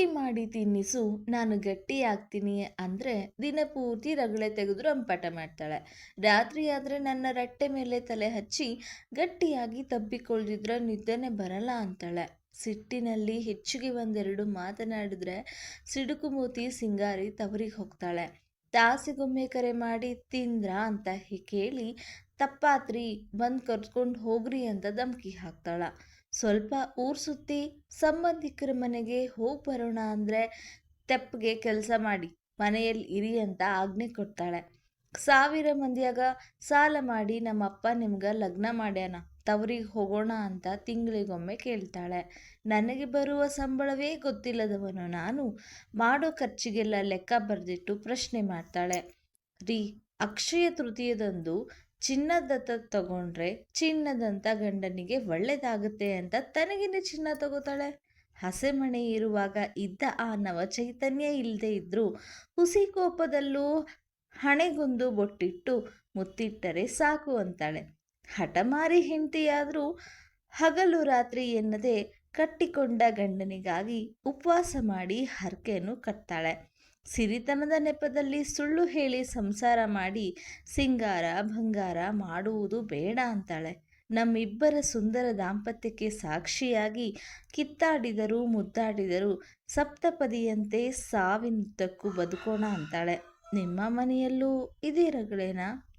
ರೊಟ್ಟಿ ಮಾಡಿ ತಿನ್ನಿಸು, ನಾನು ಗಟ್ಟಿಯಾಗ್ತೀನಿ ಅಂದರೆ ದಿನಪೂರ್ತಿ ರಗಳೆ ತೆಗೆದು ರಂಪಾಟ ಮಾಡ್ತಾಳೆ. ರಾತ್ರಿ ಆದರೆ ನನ್ನ ರಟ್ಟೆ ಮೇಲೆ ತಲೆ ಹಚ್ಚಿ ಗಟ್ಟಿಯಾಗಿ ತಬ್ಬಿಕೊಳ್ದಿದ್ರೆ ನಿದ್ದೆನೆ ಬರಲ್ಲ ಅಂತಾಳೆ. ಸಿಟ್ಟಿನಲ್ಲಿ ಹೆಚ್ಚಿಗೆ ಒಂದೆರಡು ಮಾತನಾಡಿದ್ರೆ ಸಿಡುಕು ಮೂತಿ ಸಿಂಗಾರಿ ತವರಿಗೆ ಹೋಗ್ತಾಳೆ. ತಾಸಿಗೊಮ್ಮೆ ಕರೆ ಮಾಡಿ ತಿಂದ್ರ ಅಂತ ಕೇಳಿ, ತಪ್ಪಾತ್ರಿ ಬಂದು ಕರ್ಕೊಂಡು ಹೋಗ್ರಿ ಅಂತ ಧಮಕಿ ಹಾಕ್ತಾಳ. ಸ್ವಲ್ಪ ಊರ್ ಸುತ್ತಿ ಸಂಬಂಧಿಕರ ಮನೆಗೆ ಹೋಗಿ ಬರೋಣ ಅಂದರೆ ತೆಪ್ಪಗೆ ಕೆಲಸ ಮಾಡಿ ಮನೆಯಲ್ಲಿ ಇರಿ ಅಂತ ಆಜ್ಞೆ ಕೊಡ್ತಾಳೆ ಸಾವಿರ ಮಂದಿಯಾಗ ಸಾಲ ಮಾಡಿ ನಮ್ಮಪ್ಪ ನಿಮ್ಗೆ ಲಗ್ನ ಮಾಡ್ಯಾನ. ತವರಿಗೆ ಹೋಗೋಣ ಅಂತ ತಿಂಗಳಿಗೊಮ್ಮೆ ಕೇಳ್ತಾಳೆ. ನನಗೆ ಬರುವ ಸಂಬಳವೇ ಗೊತ್ತಿಲ್ಲದವನು ನಾನು. ಮಾಡೋ ಖರ್ಚಿಗೆಲ್ಲ ಲೆಕ್ಕ ಬರೆದಿಟ್ಟು ಪ್ರಶ್ನೆ ಮಾಡ್ತಾಳೆ. ರೀ, ಅಕ್ಷಯ ತೃತೀಯದಂದು ಚಿನ್ನದತ್ತ ತಗೊಂಡ್ರೆ ಚಿನ್ನದಂಥ ಗಂಡನಿಗೆ ಒಳ್ಳೇದಾಗುತ್ತೆ ಅಂತ ತನಗಿನ ಚಿನ್ನ ತಗೋತಾಳೆ. ಹಸೆಮಣೆ ಇರುವಾಗ ಇದ್ದ ಆ ನವ ಚೈತನ್ಯ ಇಲ್ಲದೆ ಇದ್ದರೂ ಹುಸಿ ಕೋಪದಲ್ಲೂ ಹಣೆಗೊಂದು ಬೊಟ್ಟಿಟ್ಟು ಮುತ್ತಿಟ್ಟರೆ ಸಾಕು ಅಂತಾಳೆ. ಹಠಮಾರಿ ಹೆಂಡತಿಯಾದರೂ ಹಗಲು ರಾತ್ರಿ ಎನ್ನದೆ ಕಟ್ಟಿಕೊಂಡ ಗಂಡನಿಗಾಗಿ ಉಪವಾಸ ಮಾಡಿ ಹರಕೆಯನ್ನು ಕಟ್ತಾಳೆ. ಸಿರಿತನದ ನೆಪದಲ್ಲಿ ಸುಳ್ಳು ಹೇಳಿ ಸಂಸಾರ ಮಾಡಿ ಸಿಂಗಾರ, ಬಂಗಾರ ಮಾಡುವುದು ಬೇಡ ಅಂತಾಳೆ. ನಮ್ಮಿಬ್ಬರ ಸುಂದರ ದಾಂಪತ್ಯಕ್ಕೆ ಸಾಕ್ಷಿಯಾಗಿ ಕಿತ್ತಾಡಿದರೂ ಮುದ್ದಾಡಿದರೂ ಸಪ್ತಪದಿಯಂತೆ ಸಾವಿನುದ್ದಕ್ಕೂ ಬದುಕೋಣ ಅಂತಾಳೆ. ನಿಮ್ಮ ಮನೆಯಲ್ಲೂ ಇದೇ ರಗಳೇನಾ